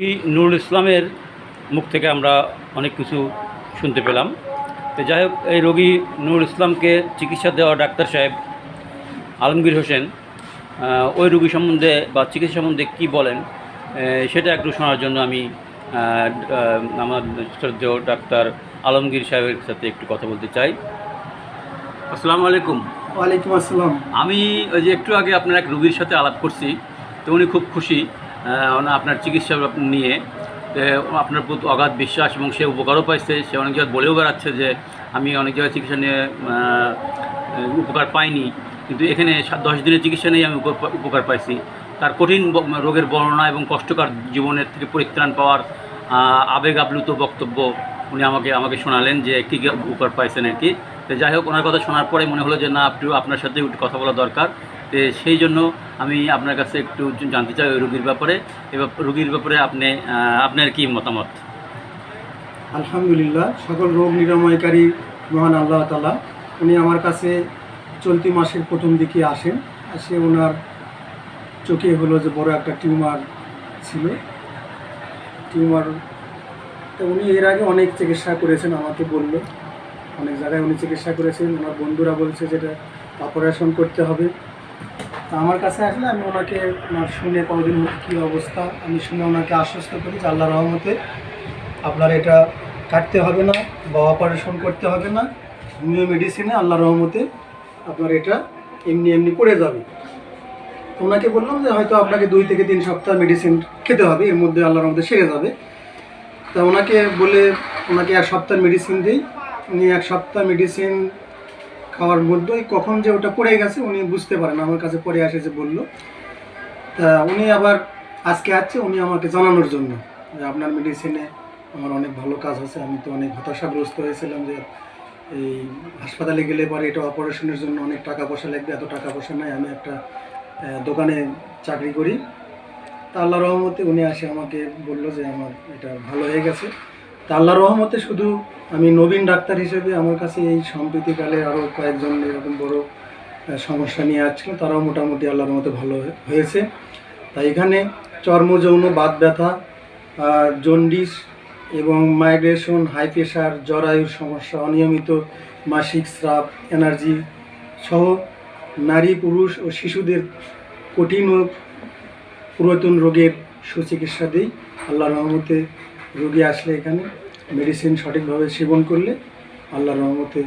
কি নুরুল ইসলামের মুখ থেকে আমরা অনেক কিছু শুনতে পেলাম। তো যাই হোক এই রোগী নুরুল ইসলামকে চিকিৎসা দেওয়া ডাক্তার সাহেব আলমগীর হোসেন ওই রোগী সম্বন্ধে বা চিকিৎসা সম্বন্ধে কী বলেন সেটা একটু শোনার জন্য আমি আমার শ্রদ্ধেয় ডাক্তার আলমগীর সাহেবের সাথে একটু কথা বলতে চাই। আসসালামু আলাইকুম। ওয়ালাইকুম আসসালাম। আমি ওই যে একটু আগে আপনার এক রুগীর সাথে আলাপ করছি তো উনি খুব খুশি। আপনার চিকিৎসা নিয়ে আপনার প্রতি অগাধ বিশ্বাস এবং সে উপকারও পাইছে। সে অনেক জায়গায় বলেও বেড়াচ্ছে যে আমি অনেক জায়গায় চিকিৎসা নিয়ে উপকার পাইনি। কিন্তু এখানে দশ দিনের চিকিৎসা নিয়ে আমি উপ- উপকার পাইছি। তার কঠিন রোগের বর্ণনা এবং কষ্টকর জীবনের থেকে পরিত্রাণ পাওয়ার আবেগ আপ্লুত বক্তব্য উনি আমাকে আমাকে শোনালেন যে কী কী উপকার পাইছেন আর কি। যাই হোক, ওনার কথা শোনার পরে মনে হলো যে না একটু আপনার সাথে কথা বলা দরকার। সেই জন্য আমি আপনার কাছে একটু জানতে চাই ওই রুগীর ব্যাপারে। এবার রুগীর ব্যাপারে আপনি আপনার কি মতামত? আলহামদুলিল্লাহ, সকল রোগ নিরাময়কারী মহান আল্লাহ তালা উনি আমার কাছে চলতি মাসের প্রথম দিকে আসেন। আসে ওনার চোখে হলো যে বড় একটা টিউমার ছিল। টিউমার, তো উনি এর আগে অনেক চিকিৎসা করেছেন, আমাকে বলল। অনেক জায়গায় উনি চিকিৎসা করেছেন। ওনার বন্ধুরা বলছে যেটা অপারেশন করতে হবে। তা আমার কাছে আসলে আমি ওনাকে ওনার শুনে কতদিন মধ্যে কী অবস্থা, আমি শুনে ওনাকে আশ্বস্ত করি যে আল্লাহ রহমতে আপনার এটা কাটতে হবে না বা অপারেশন করতে হবে না। হোমিও মেডিসিনে আল্লাহ রহমতে আপনার এটা এমনি এমনি পড়ে যাবে। ওনাকে বললাম যে হয়তো আপনাকে দুই থেকে তিন সপ্তাহ মেডিসিন খেতে হবে, এর মধ্যে আল্লাহর মধ্যে সেরে যাবে। তা ওনাকে বলে ওনাকে এক সপ্তাহ মেডিসিন দিই। উনি এক সপ্তাহ মেডিসিন খাওয়ার মধ্যেই কখন যে ওটা পড়ে গেছে উনি বুঝতে পারেন, আমার কাছে পরে আসে যে বলল। তা উনি আবার আজকে আসছে, উনি আমাকে জানানোর জন্য যে আপনার মেডিসিনে আমার অনেক ভালো কাজ আছে, আমি তো অনেক হতাশাগ্রস্ত হয়েছিলাম যে এই হাসপাতালে গেলে পরে এটা অপারেশনের জন্য অনেক টাকা পয়সা লাগবে, এত টাকা পয়সা নাই, আমি একটা দোকানে চাকরি করি। তা আল্লাহ রহমতে উনি আসে, আমাকে বলল যে আমার এটা ভালো হয়ে গেছে। তা আল্লাহ রহমতে শুধু আমি নবীন ডাক্তার হিসেবে আমার কাছে এই সম্প্রীতিকালে আরও কয়েকজন এরকম বড় সমস্যা নিয়ে আসছিল, তারাও মোটামুটি আল্লাহর মতো ভালো হয়েছে। তাই এখানে চর্মযৌন বাত ব্যথা জন্ডিস এবং মাইগ্রেশন, হাই প্রেশার জরায়ুর সমস্যা, অনিয়মিত মাসিক স্রাব, এনার্জি সহ নারী, পুরুষ ও শিশুদের কঠিন ও পুরাতন রোগের সুচিকিৎসা দিই। আল্লাহ রহমতে রোগী আসলে এখানে মেডিসিন সঠিকভাবে সেবন করলে আল্লাহর রহমতে